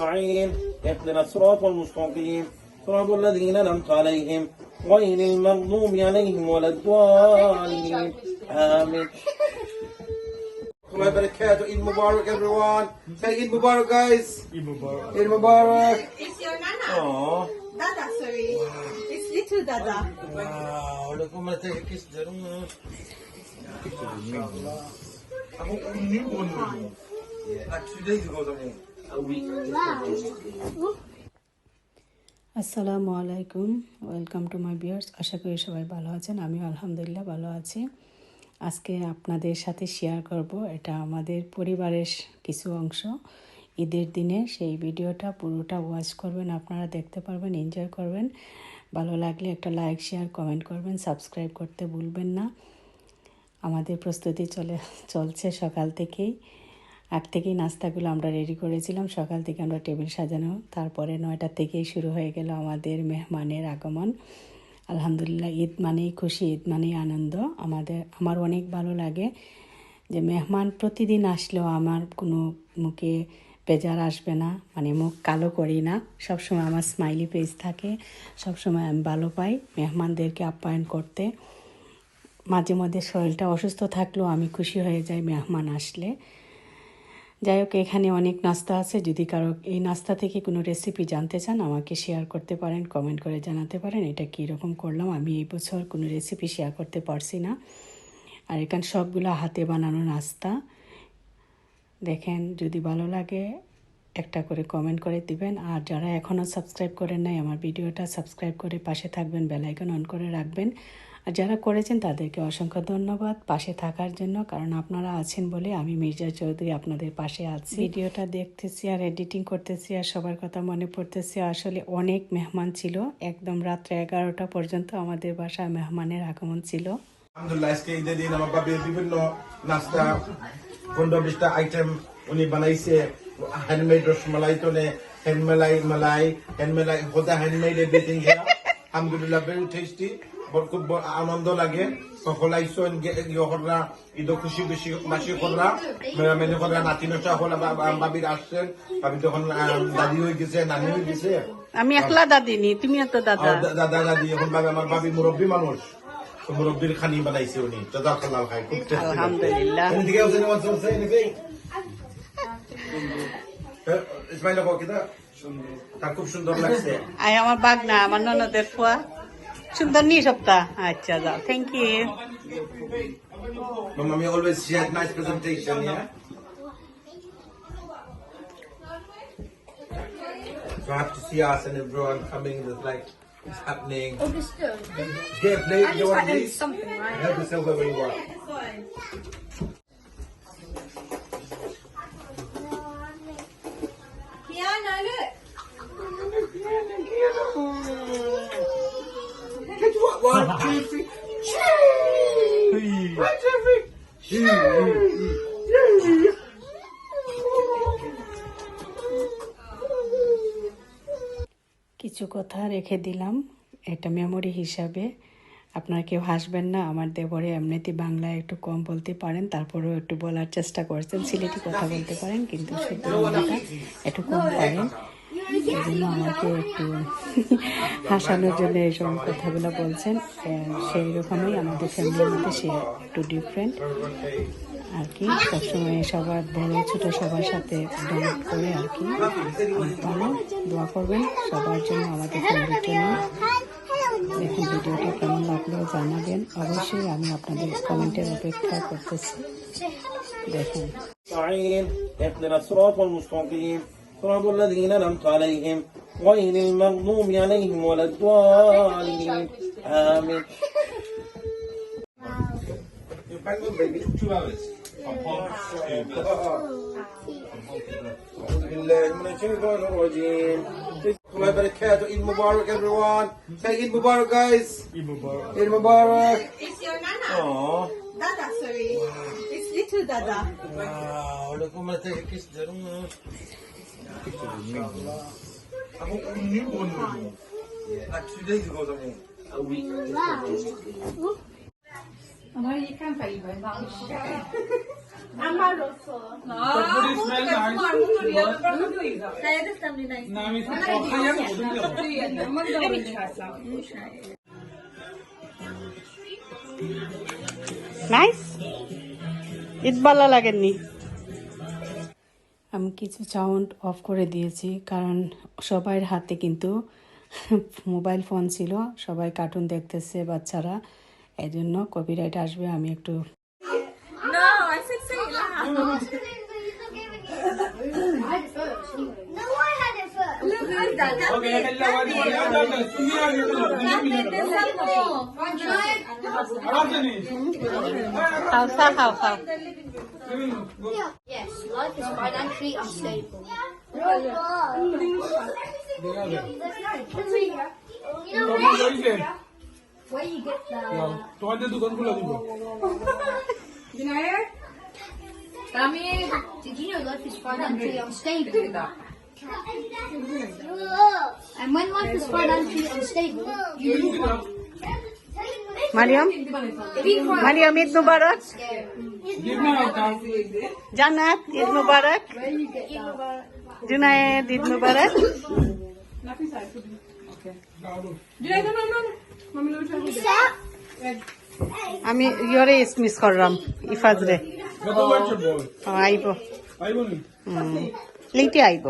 نستعين اهدنا الصراط المستقيم صراط الذين أنعمت عليهم غير المغضوب عليهم ولا الضالين آمين الله barakatuh. Eid Mubarak, everyone. Say Eid Mubarak, guys. Eid Mubarak. Eid Mubarak. It's your Nana. Aww. Dada, sorry. It's little Dada. Wow, look, I'm gonna take a kiss. Ako, hindi mo Like two days ago, something. আসসালামু আলাইকুম, welcome to my বিয়ার্স আশা করি সবাই ভালো আছেন আমি আলহামদুলিল্লাহ ভালো আছি। আজকে আপনাদের সাথে শেয়ার করব, এটা আমাদের পরিবারের কিছু অংশ। ঈদের দিনে সেই ভিডিওটা পুরোটা ওয়াচ করবেন, আপনারা দেখতে পারবেন এনজয় করবেন। ভালো লাগলে একটা লাইক শেয়ার কমেন্ট করবেন সাবস্ক্রাইব করতে ভুলবেন না। আমাদের প্রস্তুতি চলে, চলছে সকাল থেকেই। আট থেকেই নাস্তাগুলো আমরা রেডি করেছিলাম। সকাল থেকে আমরা টেবিল সাজানো। তারপরে নয়টা থেকেই শুরু হয়ে গেল আমাদের মেহমানের আগমন। আলহামদুলিল্লাহ, ঈদ মানেই খুশি, ঈদ মানেই আনন্দ। আমাদের, আমার অনেক ভালো লাগে যে মেহমান প্রতিদিন আসলেও আমার কোনো মুখে বেজার আসবে না মানে মুখ কালো করি না। সবসময় আমার স্মাইলি পেজ থাকে, সবসময় আমি ভালো পাই মেহমানদেরকে আপ্যায়ন করতে। মাঝে মধ্যে শরীরটা অসুস্থ থাকলেও আমি খুশি হয়ে যাই মেহমান আসলে। যাই হোক, এখানে অনেক নাস্তা আছে। যদি কারও এই নাস্তা থেকে কোনো রেসিপি জানতে চান, আমাকে শেয়ার করতে পারেন কমেন্ট করে জানাতে পারেন, এটা কী রকম করলাম, আমি এই বছর কোনো রেসিপি শেয়ার করতে পারছি না। আর এখানে সবগুলো হাতে বানানো নাস্তা। দেখেন, যদি ভালো লাগে, একটা করে কমেন্ট করে দিবেন। আর যারা এখনও সাবস্ক্রাইব করেন নাই, আমার ভিডিওটা সাবস্ক্রাইব করে পাশে থাকবেন বেলাইকন অন করে রাখবেন। আর যারা করেছেন তাদেরকে অসংখ্য ধন্যবাদ পাশে থাকার জন্য, কারণ আপনারা আছেন বলে আমি মির্জা চৌধুরী আপনাদের পাশে আছি। ভিডিওটা দেখতেছি আর এডিটিং করতেছি আর সবার কথা মনে পড়তেছি। আসলে অনেক মেহমান ছিল, একদম রাত্রে এগারোটা পর্যন্ত আমাদের বাসায় মেহমানের আগমন ছিল। আলহামদুলিল্লাহ এভরিথিং আলহামদুলিল্লাহ ভেরি টেস্টি খুব আনন্দ লাগে। সকল আইসো ইহরা ঈদ খুশি বেশি বাসি কররা মেনে কররা নাতি নচা হল বাবির আসছেন বাবি তখন দাদি হয়ে গেছে নানি হয়ে গেছে। আমি একলা দাদিনি তুমিও তো দাদা। দাদা দাদি এখন বাবা আমার বাবি মুরব্বী মানুষ মুরব্বীর খানি বানাইছে উনি জাজাকাল্লাহ খাই খুব টেস্টি আলহামদুলিল্লাহ। anyone wants to say? Uh, Ismail বাবু কিদা তার খুব সুন্দর লাগছে। আই আমার বাঘ না আমার ননদের ফুয়া सुंदर नहीं सकता अच्छा जाओ thank you mummy always nice presentation I have to see us and everyone coming It's like it's happening. Oh, Mister. Yeah, play. You want this? Something, right? Help yourself everyone. কিছু কথা রেখে দিলাম। এটা মেমোরি হিসাবে। আপনারা কেউ হাসবেন না, আমার দেবরে এমনিতে বাংলায় একটু কম বলতে পারেন, তারপরেও একটু বলার চেষ্টা করছেন, সিলেটি কথা বলতে পারেন, কিন্তু একটু কম পারেন আমাকে একটু হাসানোর জন্য এইসব কথাগুলো বলছেন। সেই রকমই আমাদের ফ্যামিলির মধ্যে সে একটু ডিফারেন্ট আর কি, সবসময় সবার বড় ছোট সবার সাথে ডোনেট করে আর কি। দোয়া করবেন সবার জন্য আমাদের ফ্যামিলির জন্য। দেখুন, ভিডিওটা কেমন লাগল জানাবেন। অবশ্যই আমি আপনাদের কমেন্টের অপেক্ষা করতেছি। দেখুন। صراط الذين انعمت عليهم غير المغضوب عليهم ولا الضالين. آمين. الله بركاته إيد مبارك everyone say إيد مبارك guys. إيد مبارك إيد مبارك it's your nana. آه. Dada sorry. it's little Dada. wow look Ako, hindi mo Like two days ago, something. A week. Ama yıkan payı ben. আমার Rossouw Puri smell nice. Kaya this family nice. না আমি খুব খাই না ওদিকে nice Eid ভালো লাগেননি আমি কিছু সাউন্ড অফ করে দিয়েছি কারণ সবার হাতে কিন্তু মোবাইল ফোন ছিল সবাই কার্টুন দেখতেছে বাচ্চারা এই জন্য কপিরাইট আসবে আমি একটু No, I said say it loud. No, I had it first. Look, look, Dada. ওকে এটা ওয়াদি করে দাও দাও তুমি আর এটা দাও তুমি না There's some more. আবার জানি খাও খা খাও খাও তুমি Yes, life is financially unstable. You know তোমার হইছে where you get the তোমাদের দোকান খুলে দিব Did you know life is financially unstable? And when life is financially unstable, you Mariam? Mariam Eid মুবারক। জান্নাত ঈদ মুবারক। জুনায়েদ ঈদ মুবারক। আমি ইয়রে মিস করলাম ইফাজরে। আইবো। লিটে আইব।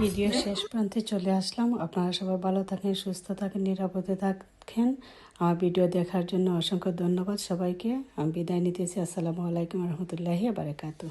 ভিডিও শেষ প্রান্তে চলে আসলাম। আপনারা সবাই ভালো থাকেন, সুস্থ থাকেন, নিরাপদে থাকেন। আমার ভিডিও দেখার জন্য অসংখ্য ধন্যবাদ সবাইকে। আমি বিদায় নিতেছি। আসসালামু আলাইকুম রহমতুল্লাহি বারাকাতু